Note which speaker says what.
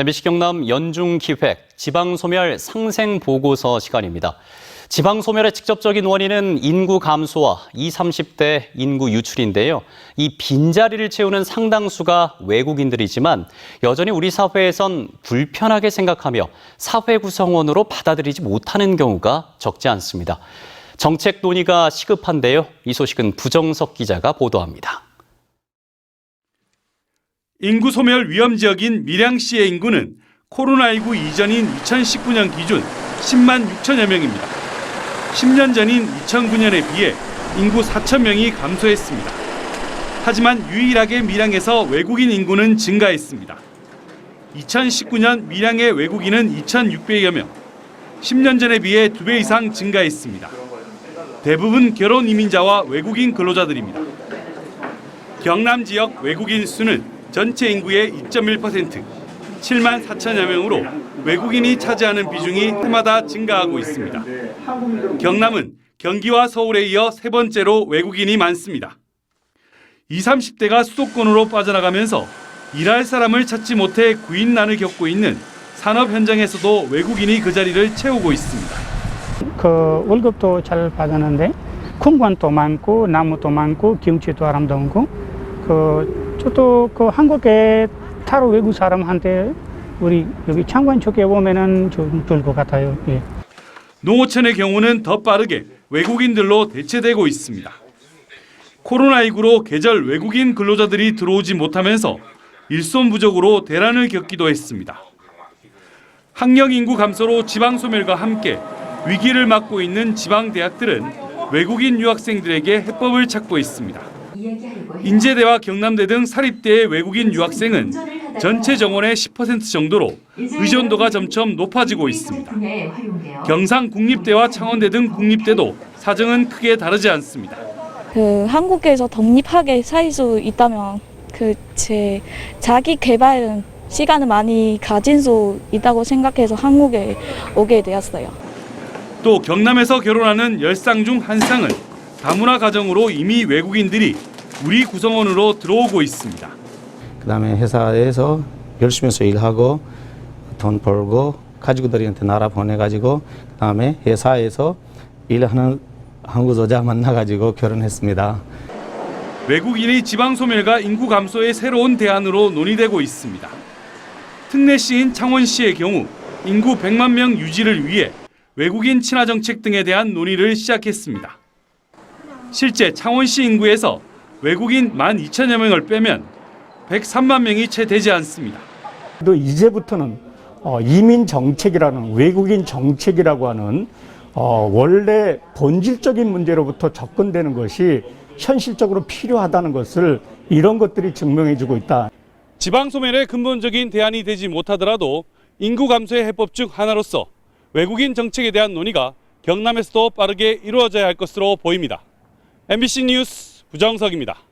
Speaker 1: MBC 경남 연중 기획 지방 소멸 상생 보고서 시간입니다. 지방 소멸의 직접적인 원인은 인구 감소와 20, 30대 인구 유출인데요. 이 빈자리를 채우는 상당수가 외국인들이지만 여전히 우리 사회에선 불편하게 생각하며 사회 구성원으로 받아들이지 못하는 경우가 적지 않습니다. 정책 논의가 시급한데요. 이 소식은 부정석 기자가 보도합니다.
Speaker 2: 인구 소멸 위험 지역인 밀양시의 인구는 코로나19 이전인 2019년 기준 10만 6천여 명입니다. 10년 전인 2009년에 비해 인구 4천 명이 감소했습니다. 하지만 유일하게 밀양에서 외국인 인구는 증가했습니다. 2019년 밀양의 외국인은 2,600여 명, 10년 전에 비해 2배 이상 증가했습니다. 대부분 결혼 이민자와 외국인 근로자들입니다. 경남 지역 외국인 수는 전체 인구의 2.1%, 7만 4천여 명으로 외국인이 차지하는 비중이 해마다 증가하고 있습니다. 경남은 경기와 서울에 이어 세 번째로 외국인이 많습니다. 20, 30대가 수도권으로 빠져나가면서 일할 사람을 찾지 못해 구인난을 겪고 있는 산업 현장에서도 외국인이 그 자리를 채우고 있습니다.
Speaker 3: 그 월급도 잘 받았는데 공간도 많고 나무도 많고 경치도 아름다운고 그 저도 그 한국에 타로 외국 사람한테 우리 여기 창관 쪽에 보면은 좀 좋을 것 같아요. 예.
Speaker 2: 농어촌의 경우는 더 빠르게 외국인들로 대체되고 있습니다. 코로나 19로 계절 외국인 근로자들이 들어오지 못하면서 일손 부족으로 대란을 겪기도 했습니다. 학령 인구 감소로 지방 소멸과 함께 위기를 맞고 있는 지방 대학들은 외국인 유학생들에게 해법을 찾고 있습니다. 인제대와 경남대 등 사립대의 외국인 유학생은 전체 정원의 10% 정도로 의존도가 점점 높아지고 있습니다. 경상 국립대와 창원대 등 국립대도 사정은 크게 다르지 않습니다.
Speaker 4: 그 한국에서 독립하게 살 수 있다면 그 제 자기 개발 시간을 많이 가진 수 있다고 생각해서 한국에 오게 되었어요.
Speaker 2: 또 경남에서 결혼하는 열쌍중한 쌍은 다문화 가정으로 이미 외국인들이 우리 구성원으로 들어오고 있습니다.
Speaker 5: 그다음에 회사에서 열심히 해서 일하고 돈 벌고 가족들한테 나라 보내가지고 그다음에 회사에서 일하는 한국 여자 만나가지고 결혼했습니다.
Speaker 2: 외국인의 지방 소멸과 인구 감소의 새로운 대안으로 논의되고 있습니다. 특례시인 창원시의 경우 인구 100만 명 유지를 위해 외국인 친화 정책 등에 대한 논의를 시작했습니다. 실제 창원시 인구에서 외국인 1만 2천여 명을 빼면 103만 명이 채 되지 않습니다.
Speaker 3: 또 이제부터는 어, 이민 정책이라는 외국인 정책이라고 하는 어, 원래 본질적인 문제로부터 접근되는 것이 현실적으로 필요하다는 것을 이런 것들이 증명해주고 있다.
Speaker 2: 지방 소멸의 근본적인 대안이 되지 못하더라도 인구 감소의 해법 중 하나로서 외국인 정책에 대한 논의가 경남에서도 빠르게 이루어져야 할 것으로 보입니다. MBC 뉴스 부정석입니다.